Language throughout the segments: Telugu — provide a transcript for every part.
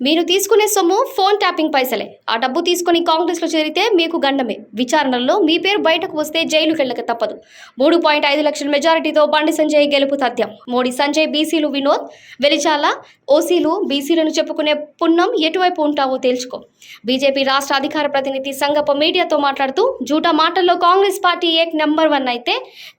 మీరు తీసుకునే సొమ్ము ఫోన్ ట్యాపింగ్ పైసలే. ఆ డబ్బు తీసుకుని కాంగ్రెస్లో చేరితే మీకు గండమే. విచారణలో మీ పేరు బయటకు వస్తే జైలుకి వెళ్ళక తప్పదు. మూడు పాయింట్ ఐదు లక్షల మెజారిటీతో బండి సంజయ్ గెలుపు తథ్యం మోడీ సంజయ్ బీసీలు వినోద్ వెలిచాల ఓసీలు బీసీలను చెప్పుకునే పున్నం ఎటువైపు ఉంటావో తేల్చుకో. బీజేపీ రాష్ట్ర అధికార ప్రతినిధి సంగప మీడియాతో మాట్లాడుతూ జూటా మాటల్లో కాంగ్రెస్ పార్టీ ఏక్ నెంబర్ వన్ అయితే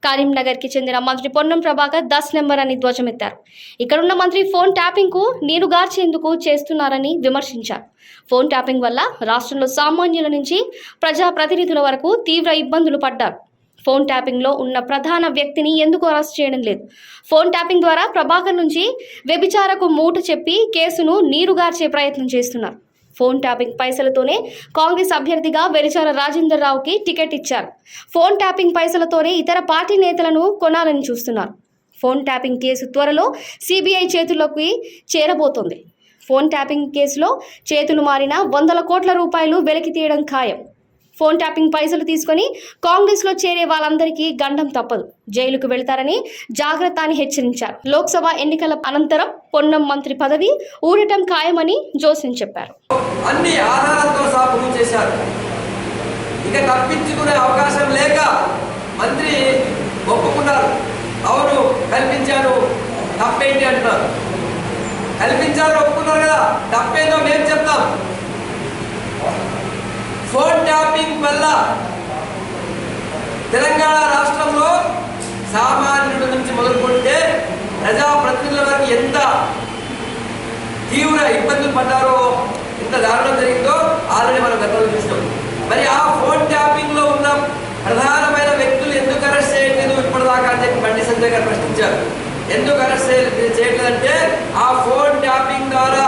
కరీంనగర్కి చెందిన మంత్రి పొన్నం ప్రభాకర్ దస్ నెంబర్ అని ధ్వజమెత్తారు. ఇక్కడున్న మంత్రి ఫోన్ ట్యాపింగ్కు నీరు గార్చేందుకు చేస్తున్నారని విమర్శించారు. ఫోన్ ట్యాపింగ్ వల్ల రాష్ట్రంలో సామాన్యుల నుంచి ప్రజా ప్రతినిధుల వరకు తీవ్ర ఇబ్బందులు పడ్డారు. ఫోన్ ట్యాపింగ్లో ఉన్న ప్రధాన వ్యక్తిని ఎందుకు అరెస్ట్ చేయడం లేదు? ఫోన్ ట్యాపింగ్ ద్వారా ప్రభాకర్ నుంచి వ్యభిచారకు మూట చెప్పి కేసును నీరుగార్చే ప్రయత్నం చేస్తున్నారు. ఫోన్ ట్యాపింగ్ పైసలతోనే కాంగ్రెస్ అభ్యర్థిగా వెలిచాల రాజేందర్ రావుకి టికెట్ ఇచ్చారు. ఫోన్ ట్యాపింగ్ పైసలతోనే ఇతర పార్టీ నేతలను కొనాలని చూస్తున్నారు. ఫోన్ ట్యాపింగ్ కేసు త్వరలో సిబిఐ చేతుల్లోకి చేరబోతోంది. ఫోన్ ట్యాపింగ్ కేసులో చేతులు మారిన వందల కోట్ల రూపాయలు వెలికి తీయడం ఖాయం. ఫోన్ ట్యాపింగ్ పైసలు తీసుకొని కాంగ్రెస్లో చేరే వాళ్ళందరికీ గండం తప్పదు. జైలుకు వెళ్తారని జాగ్రత్త అని హెచ్చరించారు. లోక్సభ ఎన్నికల అనంతరం పొన్నం మంత్రి పదవి ఊడటం ఖాయమని జోసిన్ చెప్పారు. అన్ని ఆధారాలతో సహా చేశారు. ఇక తప్పించుకునే అవకాశం లేక మంత్రి ఒప్పుకున్నారు. అవును కల్పించాను తప్పేంటి అంటున్నారు? కల్పించారు ఒప్పుకున్నారు కదా. తప్పేందో మేము చెప్తాం. ఫోన్ ట్యాపింగ్ వల్ల తెలంగాణ రాష్ట్రంలో సామాన్యుడి నుంచి మొదలుకుంటే ప్రజాప్రతినిధుల వరకు ఎంత తీవ్ర ఇబ్బందులు పడ్డారో ఎంత దారుణం జరిగిందో ఆల్రెడీ మనం గతంలో చూసినాం. మరి ఆ ఫోన్ ట్యాపింగ్లో ఉన్న ప్రధానమైన వ్యక్తులు ఎందుకు అరెస్ట్ చేయట్లేదు ఇప్పటిదాకా అని చెప్పి బండి సంజయ్ గారు ప్రశ్నించారు. ఎందుకు అరెస్ట్ చేయ- చేయట్లేదంటే ఆ ఫోన్ ట్యాపింగ్ ద్వారా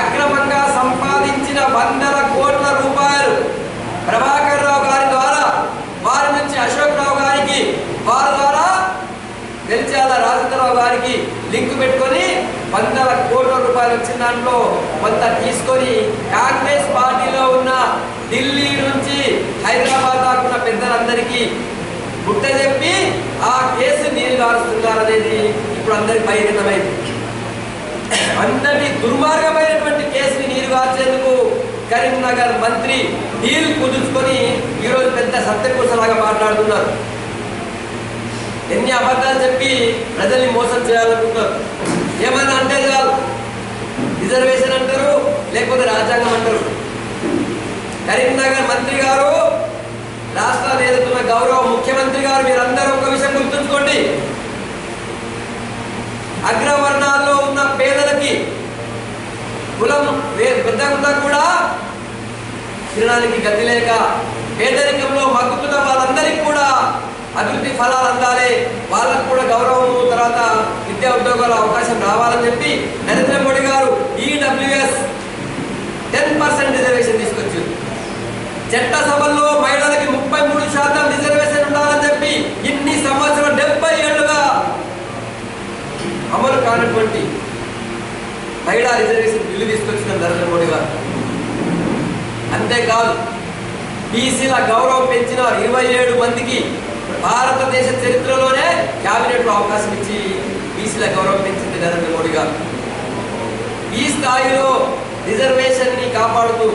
అక్రమంగా సంపాదించిన వందల కోట్ల రూపాయలు ప్రభాకర్ రావు గారి ద్వారా వారి నుంచి అశోక్ రావు గారికి వారి ద్వారా గెలిచాల రాజేంద్రరావు గారికి లింక్ పెట్టుకొని వందల కోట్ల రూపాయలు వచ్చిన దాంట్లో కొంత తీసుకొని కాంగ్రెస్ పార్టీలో ఉన్న ఢిల్లీ నుంచి హైదరాబాద్ దాకా ఉన్న పెద్దలందరికీ గుట్ట చెప్పి ఆ కేసు నీరు గారుస్తున్నారనేది ఇప్పుడు అందరికి బహిరంగమైంది అంతటి దుర్మార్గమైనటువంటి కేసుని నీరు కార్చేందుకు కరీంనగర్ మంత్రి నీరు కుదుర్చుకొని ఈరోజు పెద్ద సత్యపూసలాగా మాట్లాడుతున్నారు. ఎన్ని అబద్ధాలు చెప్పి ప్రజల్ని మోసం చేయాలనుకుంటారు ఏమన్నా అంటే చాలు. రిజర్వేషన్ అంటారు లేకపోతే రాజ్యాంగం అంటారు. కరీంనగర్ మంత్రి గారు రాష్ట్రాలు ఏదైతున్న గౌరవ ముఖ్యమంత్రి గారు మీరందరూ ఒక విషయం గుర్తుంచుకోండి అగ్రవర్ణాల్లో ఉన్న పేదలకి కులం వే- పెద్ద ఉన్నా కూడా తినడానికి గతి లేక పేదరికంలో మగ్గుతున్న వాళ్ళందరికీ కూడా అభివృద్ధి ఫలాలు అందాలి. వాళ్ళకు కూడా గౌరవం తర్వాత విద్యా ఉద్యోగాల అవకాశం రావాలని చెప్పి నరేంద్ర మోడీ గారు ఈడబ్ల్యూఎస్ టెన్ పర్సెంట్ రిజర్వేషన్ తీసుకొచ్చింది చట్టసభల్లో మహిళలకి ముప్పై మూడు శాతం రిజర్వేషన్ ఉండాలని చెప్పి ఇన్ని సంవత్సరం డెబ్బై ఏళ్ళుగా అమలు కానటువంటి మహిళా రిజర్వేషన్ బిల్లు తీసుకొచ్చిన నరేంద్ర మోడీ గారు. అంతేకాదు బీసీల గౌరవం పెంచిన ఇరవై ఏడు మందికి భారతదేశ చరిత్రలోనే క్యాబినెట్లో అవకాశం ఇచ్చి బీసీల గౌరవం పెంచింది నరేంద్ర మోడీ గారు. ఈ స్థాయిలో రిజర్వేషన్ని కాపాడుతూ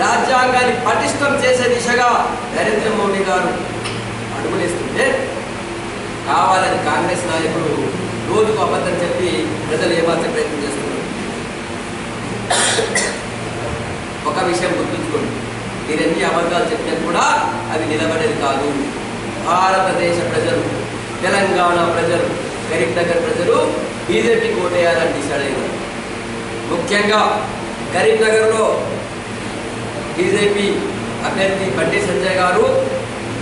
రాజ్యాంగాన్ని పటిష్టం చేసే దిశగా నరేంద్ర మోడీ గారు అడుగులేస్తుంటే కావాలని కాంగ్రెస్ నాయకులు రోజుకు అబద్ధం చెప్పి ప్రజలు ప్రయత్నం చేస్తున్నారు ఒక విషయం గుర్తుంచుకోండి మీరు ఎన్ని అబద్ధాలు చెప్పినా కూడా అవి నిలబడేది కాదు భారతదేశ ప్రజలు తెలంగాణ ప్రజలు కరీంనగర్ ప్రజలు బీజేపీ ఓటేయాలని డిసైడ్ అయ్యారు. ముఖ్యంగా కరీంనగర్లో బీజేపీ అభ్యర్థి బండి సంజయ్ గారు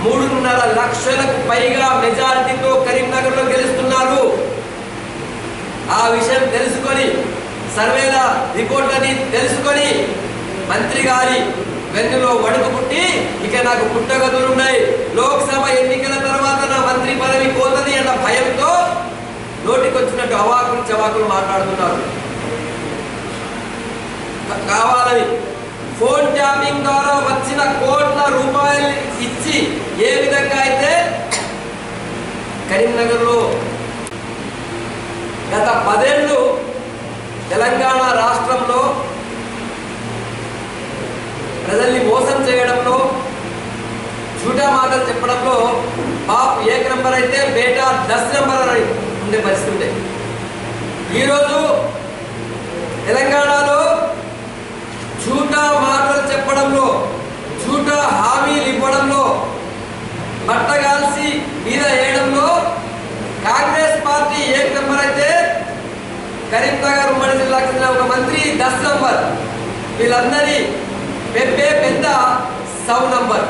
మూడున్నర లక్షలకు పైగా మెజారిటీతో కరీంనగర్లో గెలుస్తున్నారు. ఆ విషయం తెలుసుకొని సర్వేల రిపోర్ట్లని తెలుసుకొని మంత్రి గారి వెన్నులో వణుకు పుట్టి ఇక నాకు పుట్టగదులున్నాయి లోక్సభ ఎన్నికల తర్వాత నా మంత్రి పదవి పోతుంది అన్న భయంతో నోటికొచ్చినట్టు అవాకులు చవాకులు మాట్లాడుతున్నారు. కావాలని ఫోన్ ట్యాపింగ్ ద్వారా వచ్చిన కోట్ల రూపాయలు ఇచ్చి ఏ విధంగా అయితే కరీంనగర్లో గత పదేళ్ళు తెలంగాణ రాష్ట్రంలో ప్రజల్ని మోసం చేయడంలో చూటా మాటలు చెప్పడంలో బాప్ ఏక నెంబర్ అయితే బేటా దశ నెంబర్ అని ఉండే పరిస్థితి ఉండే. ఈరోజు తెలంగాణలో చూటా మాటలు చెప్పడంలో చూటా హామీలు ఇవ్వడంలో బట్టగాల్సి మీద వేయడంలో కాంగ్రెస్ పార్టీ ఏక నెంబర్ అయితే కరీంనగర్ ఉమ్మడి జిల్లాకు చెందిన ఒక మంత్రి దశ నెంబర్. వీళ్ళందరినీ పెప్పే పెద్ద సౌ నంబర్.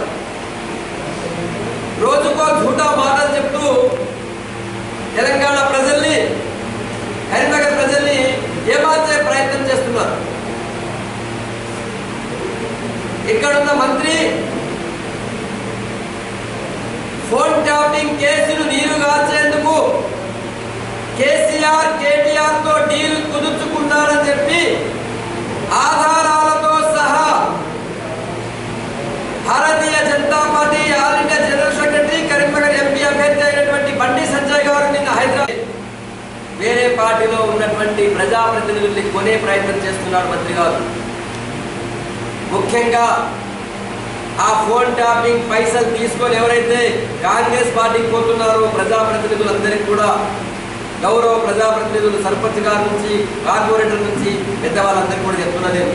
రోజుకో ఝూటా మాటలు చెప్తూ తెలంగాణ ప్రజల్ని కరీంనగర్ ప్రజల్ని ఏమార్చే ప్రయత్నం చేస్తున్నారు. ఇక్కడున్న మంత్రి ఫోన్ ట్యాపింగ్ కేసులు నీరు గార్చేందుకు కేసీఆర్ కేటీఆర్తో డీల్ కుదుర్చుకున్నారని చెప్పి ఆధారాలతో Bharatiya Janata Party all India general secretary Karimnagar MP అభ్యర్థి అయినటువంటి బండి సంజయ్ గారు నిన్న హైదరాబాద్ వేరే పార్టీలో ఉన్నటువంటి ప్రజాప్రతినిధుల్ని కొనే ప్రయత్నం చేస్తున్నారు మంత్రి గారు. ముఖ్యంగా ఆ ఫోన్ ట్యాపింగ్ పైసలు తీసుకొని ఎవరైతే కాంగ్రెస్ పార్టీకి పోతున్నారో ప్రజాప్రతినిధులందరికీ కూడా గౌరవ ప్రజాప్రతినిధులు సర్పంచ్ గారి నుంచి కార్పొరేటర్ నుంచి పెద్దవాళ్ళందరికీ కూడా చెప్తున్నా నేను.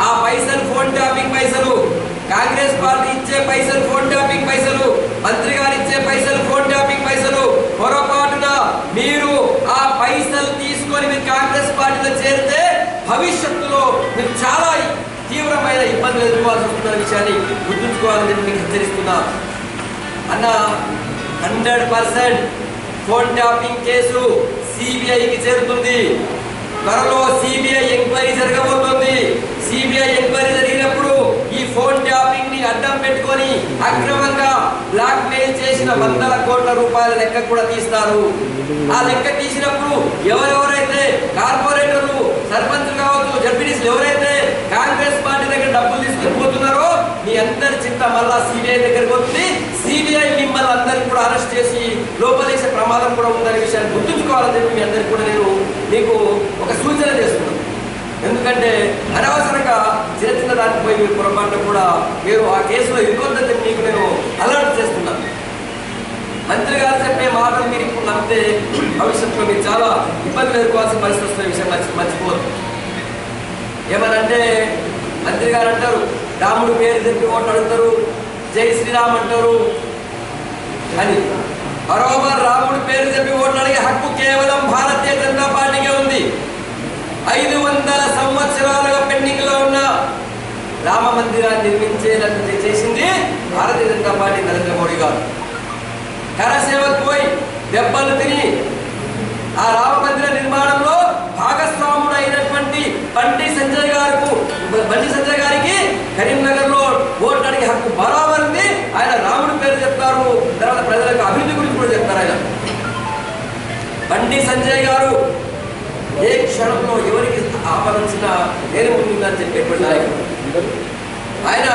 ఆ పైసలు ఫోన్ ట్యాపింగ్ పైసలు కాంగ్రెస్ పార్టీ ఇచ్చే పైసలు ఫోన్ ట్యాపింగ్ పైసలు మంత్రి గారు ఇచ్చే పైసలు ఫోన్ ట్యాపింగ్ పైసలు పొరపాటున మీరు ఆ పైసలు తీసుకొని మీరు కాంగ్రెస్ పార్టీలో చేరితే భవిష్యత్తులో మీరు చాలా తీవ్రమైన ఇబ్బందులు ఎదుర్కోవాల్సి వస్తున్న విషయాన్ని గుర్తుంచుకోవాలని చెప్పి మీకు హెచ్చరిస్తున్నా. అన్న hundred percent phone tapping case సిబిఐకి చేరుతుంది. త్వరలో సిబిఐ ఎంక్వైరీ జరగబోతుంది. సిబిఐ ఎంక్వైరీ జరిగినప్పుడు ఈ ఫోన్ ట్యాపింగ్ని అడ్డం పెట్టుకొని అక్రమంగా బ్లాక్ మెయిల్ చేసిన వందల కోట్ల రూపాయల లెక్క కూడా తీస్తారు. ఆ లెక్క తీసినప్పుడు ఎవరెవరైతే కార్పొరేటర్లు సర్పంచులు కావచ్చు జడ్పీటీసీలు ఎవరైతే కాంగ్రెస్ పార్టీ దగ్గర డబ్బులు తీసుకుని పోతున్నారో మీ అందరి చింత మళ్ళా సిబిఐ దగ్గరికి వచ్చి సిబిఐ మిమ్మల్ని అందరినీ కూడా అరెస్ట్ చేసి లోపలేసే ప్రమాదం కూడా ఉందనే విషయాన్ని గుర్తుంచుకోవాలని చెప్పి మీ అందరికీ కూడా నేను మీకు ఒక సూచన చేస్తున్నాను. ఎందుకంటే అనవసరంగా చిన్న చిన్న పోయి మీరు పొరపాటు కూడా మీరు ఆ కేసులో ఇరుకొద్దని చెప్పి మీకు నేను అలర్ట్ చేస్తున్నాను. మంత్రి గారు చెప్పే మాటలు మీరు ఇప్పుడు నమ్మితే భవిష్యత్తులో మీరు చాలా ఇబ్బందులు ఎదుర్కోవాల్సిన పరిస్థితి వస్తున్న విషయం మర్చి మర్చిపోదు ఏమనంటే మంత్రి గారు అంటారు రాముడు పేరు చెప్పి ఓట్లు అడుగుతారు జై శ్రీరామ్ అంటారు. అని బరోబర్ రాముడు పేరు చెప్పి ఓట్లు అడిగే హక్కు కేవలం భారతీయ జనతా పార్టీకే ఉంది. ఐదు వందల సంవత్సరాలుగా పెండింగ్లో ఉన్న రామ మందిరాన్ని నిర్మించేటట్టు చేసింది భారతీయ జనతా పార్టీ నరేంద్ర మోడీ గారు. కరసేవకు పోయి దెబ్బలు తిని ఆ రామ మందిర నిర్మాణంలో భాగస్వాముడు అయినటువంటి బండి సంజయ్ గారు బండి సంజయ్ గారికి కరీంనగర్లో ఓట్లు హక్కు బరాబర్ ఉంది ఆయన రాముడి పేరు చెప్తారు తర్వాత ప్రజలకు అభివృద్ధి గురించి కూడా చెప్తారు ఆయన. బండి సంజయ్ గారు ఏ క్షణంలో ఎవరికి ఆపదించినా నేను ఉంటుందని చెప్పేటువంటి నాయకుడు. ఆయన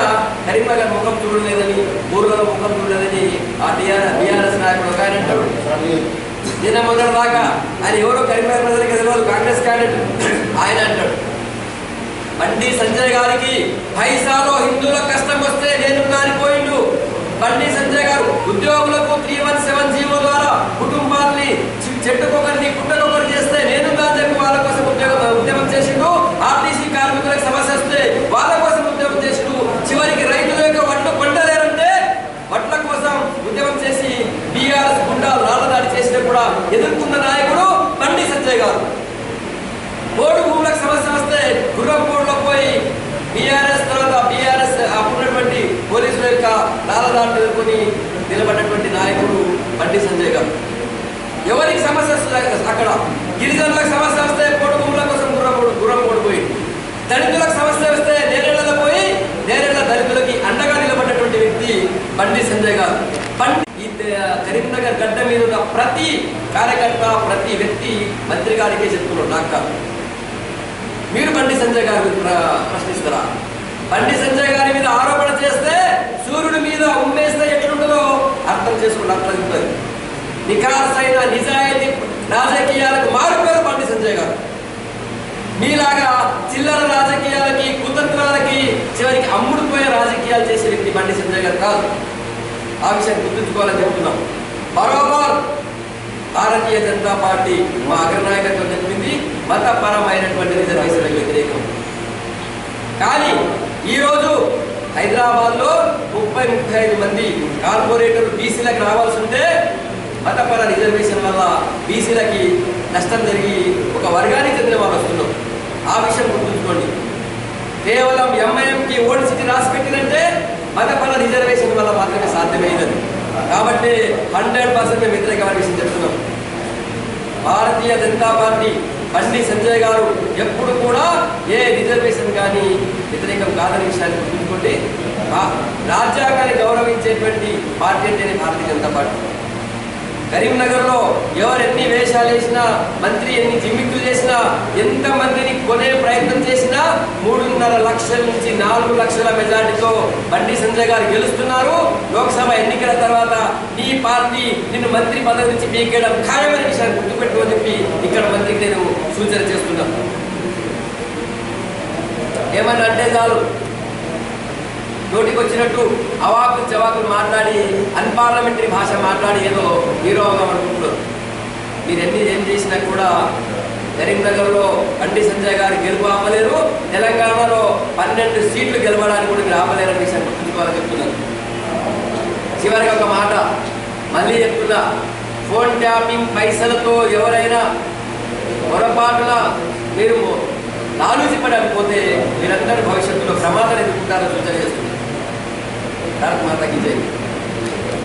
కరీంనగర్ ముఖం చూడలేదని ఊర్లలో ముఖం చూడలేదని ఆ టీఆర్ఎస్ బీఆర్ఎస్ నాయకుడు ఒక ఆయన అంటాడు. నిన్న మొదటి దాకా ఆయన ఎవరో కరీంనగర్ ప్రజలకు తెలియదు కాంగ్రెస్ క్యాండిడేట్. ఆయన అంటాడు. బండి సంజయ్ గారికి పైసాలో హిందువుల కష్టం వస్తే నేను పోయిండు. బండి సంజయ్ గారు ఉద్యోగులకు త్రీ వన్ సెవెన్ జీవో ద్వారా కుటుంబాన్ని చెట్టుకొకరిని పుట్టకొకరు చేస్తే నేను చెప్పి వాళ్ళ కోసం ఉద్యోగం ఉద్యమం చేసిండు. ఆర్టీసీ కార్మికులకు సమస్య వస్తే వాళ్ళ కోసం ఉద్యమం చేసిండు. చివరికి రైతుల యొక్క వడ్లు పంటలేరంటే వడ్ల కోసం ఉద్యమం చేసి బీఆర్ఎస్ గుండా రాళ్ళదాడి చేసినా కూడా ఎదుర్కొన్న నాయకుడు బండి సంజయ్ గారు. బోర్డు భూములకు సమస్య వస్తే గుర్రంపూడిలో పోయి బీఆర్ఎస్ తర్వాత బీఆర్ఎస్ అప్పుడున్నటువంటి పోలీసుల యొక్క లాలదాడులు ఎదుర్కొని నిలబడినటువంటి నాయకుడు బండి సంజయ్ గారు. ఎవరికి సమస్య వస్తుంది అక్కడ గిరిజనులకు సమస్య వస్తే పోడు భూముల కోసం గుర్రం గుర్రంపూడి పోయి దళితులకు సమస్య వస్తే నేరేళ్ళలో పోయి నేరేళ్ళ దళితులకి అండగా నిలబడినటువంటి వ్యక్తి బండి సంజయ్ గారు. బండి కరీంనగర్ గడ్డ మీద ఉన్న ప్రతి కార్యకర్త ప్రతి వ్యక్తి మంత్రి గారికే చెప్తున్నాడు నాకు కాదు. మీరు బండి సంజయ్ గారి ప్ర- ప్రశ్నిస్తారా? బండి సంజయ్ గారి మీద ఆరోపణ చేస్తే సూర్యుడి మీద ఉమ్మేస్తే ఎట్లుంటుందో అర్థం చేసుకుని అర్థం ఉంటుంది నిఖాసైన నిజాయితీ రాజకీయాలకు మారుపేరు పండి సంజయ్ గారు. మీలాగా చిల్లర రాజకీయాలకి కుతంత్రాలకి చివరికి అమ్ముడుపోయే రాజకీయాలు చేసే వ్యక్తి బండి సంజయ్ గారు కాదు. ఆ విషయాన్ని గుర్తుంచుకోవాలని చెప్తున్నాం. బరోబర్ భారతీయ జనతా పార్టీ మా అగ్రనాయకత్వం చెప్పింది మతపరమైనటువంటి రిజర్వేషన్ వ్యతిరేకం. కానీ ఈరోజు హైదరాబాద్లో ముప్పై ముప్పై ఐదు మంది కార్పొరేటర్లు బీసీలకు రావాల్సి ఉంటే మతపర రిజర్వేషన్ వల్ల బీసీలకి నష్టం జరిగి ఒక వర్గానికి చెందిన వాళ్ళు వస్తున్నారు. ఆ విషయం గుర్తుంచుకోండి. కేవలం ఎంఐఎంకి ఓటు సిటీ రాసి పెట్టినంటే మతపర రిజర్వేషన్ వల్ల మాత్రమే సాధ్యమైనది. కాబట్టి హండ్రెడ్ పర్సెంట్ మేము వ్యతిరేకమైన విషయం చెప్తున్నాం. భారతీయ జనతా పార్టీ బండి సంజయ్ గారు ఎప్పుడు కూడా ఏ రిజర్వేషన్ కానీ వ్యతిరేకం కాదని విషయాన్ని గుర్తుంచుకోండి. రాజ్యాంగాన్ని గౌరవించేటువంటి పార్టీ అంటేనే భారతీయ జనతా పార్టీ. కరీంనగర్లో ఎవరు ఎన్ని వేషాలు వేసినా మంత్రి ఎన్ని జిమ్మిక్కులు చేసినా ఎంత మందిని కొనే ప్రయత్నం చేసినా మూడున్నర లక్షల నుంచి నాలుగు లక్షల మెజార్టీతో బండి సంజయ్ గారు గెలుస్తున్నారు. లోక్సభ ఎన్నికల తర్వాత నీ పార్టీ నిన్ను మంత్రి పదవి నుంచి పీకేయడం ఖాయమైన విషయాన్ని గుర్తుపెట్టు అని చెప్పి ఇక్కడ మంత్రికి నేను సూచన చేస్తున్నాను. ఏమన్నా అంటే చాలు. నోటికి వచ్చినట్టు అవాకులు జవాకులు మాట్లాడి అన్పార్లమెంటరీ భాష మాట్లాడి ఏదో హీరోగా అనుకుంటున్నారు మీరు ఎన్ని ఏం చేసినా కూడా కరీంనగర్లో బండి సంజయ్ గారు గెలుపు ఆపలేరు తెలంగాణలో పన్నెండు సీట్లు గెలవడానికి కూడా మీరు ఆపలేరని విషయం గుర్తుంచుకోవాలని చెప్తున్నారు చివరికి ఒక మాట మళ్ళీ చెప్తున్నా ఫోన్ ట్యాపింగ్ పైసలతో ఎవరైనా పొరపాటున మీరు లాలూచిపడానికి పోతే మీరందరూ భవిష్యత్తులో ప్రమాదం ఎదుర్కొంటారని సూచన చేస్తున్నారు. Sekarang uma kita ini.